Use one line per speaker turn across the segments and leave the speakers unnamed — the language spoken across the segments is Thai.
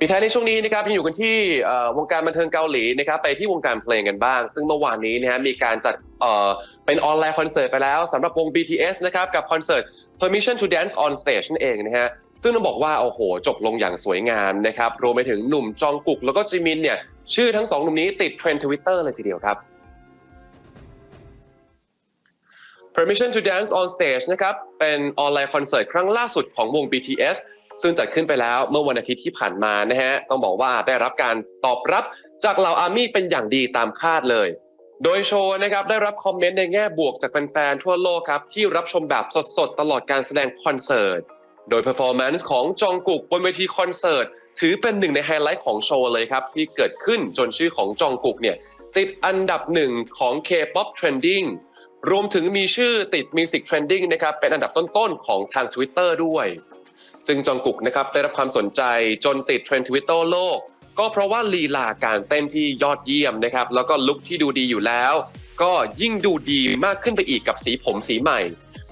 ปิดท้ายในช่วงนี้นะครับยังอยู่กันที่วงการบันเทิงเกาหลีนะครับไปที่วงการเพลงกันบ้าง ซึ่งเมื่อวานนี้นะฮะมีการจัดเอ่อเป็นออนไลน์คอนเสิร์ตไปแล้วสำหรับวง BTS นะครับกับคอนเสิร์ต Permission to Dance on Stage นั่นเองนะฮะซึ่งต้องบอกว่าโอ้โหจบลงอย่างสวยงามนะครับรวมไปถึงหนุ่มจองกุกแล้วก็จิมินเนี่ยชื่อทั้งสองหนุ่มนี้ติดเทรนด์ทวิตเตอร์เลยทีเดียวครับ Permission to Dance on Stage นะครับเป็นออนไลน์คอนเสิร์ตครั้งล่าสุดของวง BTS ซึ่งจัดขึ้นไปแล้วเมื่อวันอาทิตย์ที่ผ่านมานะฮะต้องบอกว่าได้รับการตอบรับจากเหล่าอาร์มี่เป็นอย่างดีตามคาดเลย โดยโชว์นะครับได้รับคอมเมนต์ในแง่บวกจากแฟนๆทั่วโลกครับที่รับชมแบบสดๆตลอดการแสดงคอนเสิร์ตโดยเพอร์ฟอร์แมนซ์ของจองกุกบนเวทีคอนเสิร์ตถือเป็นหนึ่งในไฮไลท์ของโชว์เลยครับ ที่เกิดขึ้นจนชื่อของจองกุกเนี่ย ติดอันดับหนึ่งของ K-POP Trending รวมถึงมีชื่อติด Music Trending นะครับ เป็นอันดับต้นๆ ของทาง Twitter ด้วย ซึ่งจองกุกนะครับได้รับความสนใจจนติดเทรนด์ทวิตเตอร์โลก ก็เพราะว่าลีลาการเต้นที่ยอดเยี่ยมนะครับแล้วก็ลุคที่ดูดีอยู่แล้ว ก็ยิ่งดูดีมากขึ้นไปอีกกับสีผมสีใหม่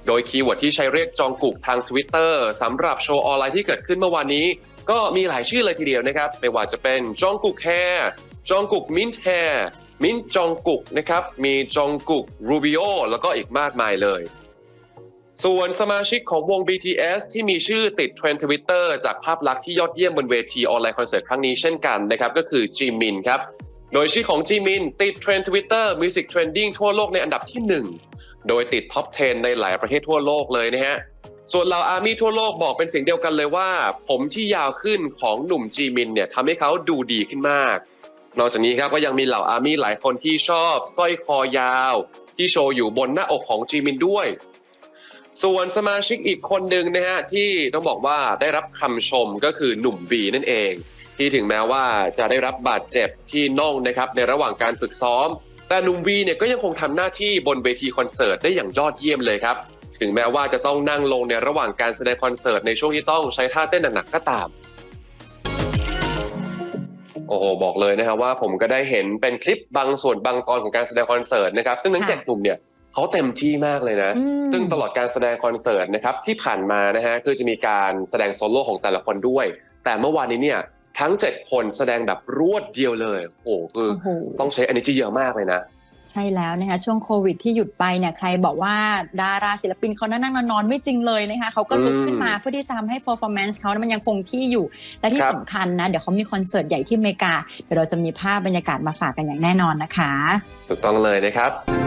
โดยคีย์เวิร์ดที่ใช้เรียกจองกุกทาง Twitter สำหรับโชว์ออนไลน์ที่เกิดขึ้นเมื่อวานนี้ ก็มีหลายชื่อเลยทีเดียวนะครับไม่ว่าจะเป็นจองกุกแฮร์จองกุกมินท์แฮร์มินท์จองกุกนะครับมีจองกุกรูบิโอแล้วก็อีกมากมายเลย ส่วนสมาชิกของวง BTS ที่มีชื่อติดเทรนด์ทวิตเตอร์จากภาพลักษณ์ที่ยอดเยี่ยมบนเวทีออนไลน์คอนเสิร์ตครั้งนี้เช่นกันนะครับก็คือจีมินครับโดยชื่อของจีมินติดเทรนด์ทวิตเตอร์มิวสิกเทรนดิ้งทั่วโลกในอันดับที่ 1 โดยติดท็อป 10 ในหลายประเทศทั่วโลกเลยนะฮะส่วนเหล่าอาร์มี่ทั่วโลกบอกเป็นเสียงเดียวกันเลยว่า ผมที่ยาวขึ้นของหนุ่มจีมินเนี่ยทำให้เขาดูดีขึ้นมาก นอกจากนี้ครับก็ยังมีเหล่าอาร์มี่หลายคนที่ชอบสร้อยคอยาว ที่โชว์อยู่บนหน้าอกของจีมินด้วย ส่วนสมาชิกอีกคนหนึ่งนะฮะที่ต้องบอกว่าได้รับคำชมก็คือหนุ่มวีนั่นเอง ที่ถึงแม้ว่าจะได้รับบาดเจ็บที่น่องนะครับในระหว่างการฝึกซ้อม แต่หนุ่มวีเนี่ยก็ยังคงทำหน้าที่บนเวทีคอนเสิร์ตได้อย่างยอดเยี่ยมเลยครับ ถึงแม้ว่าจะต้องนั่งลงในระหว่างการแสดงคอนเสิร์ตในช่วงที่ต้องใช้ท่าเต้นหนักๆก็ตามโอ้โหบอกเลยนะครับว่าผมก็ได้เห็นเป็นคลิปบางส่วนบางตอนของการแสดงคอนเสิร์ตนะครับซึ่งทั้ง
ค่ะ
เจ็ดหนุ่มเนี่ย เขาเต็มที่มากเลยนะ
อืม
ซึ่งตลอดการแสดงคอนเสิร์ตนะครับที่ผ่านมานะฮะคือจะมีการแสดงโซโล่ของแต่ละคนด้วย แต่เมื่อวานนี้เนี่ยทั้ง 7 คนแสดงแบบรวดเดียวเลย โอ้โหคือ
โอ้โห
ต้องใช้ energy เยอะมากเลยนะ
ใช่แล้วนะคะช่วงโควิดที่หยุดไปเนี่ยใครบอกว่าดาราศิลปินเขานั่งนั่งนอนๆไม่จริงเลยนะคะเขาก็ลุก
อืม
ขึ้นมาเพื่อที่จะทำให้ performance เขานะมันยังคงที่อยู่ และที่
ครับ
สำคัญนะ เดี๋ยวเขามีคอนเสิร์ตใหญ่ที่อเมริกา เดี๋ยวเราจะมีภาพบรรยากาศมาฝากกันอย่างแน่นอนนะคะ
ถูกต้องเลยนะครับ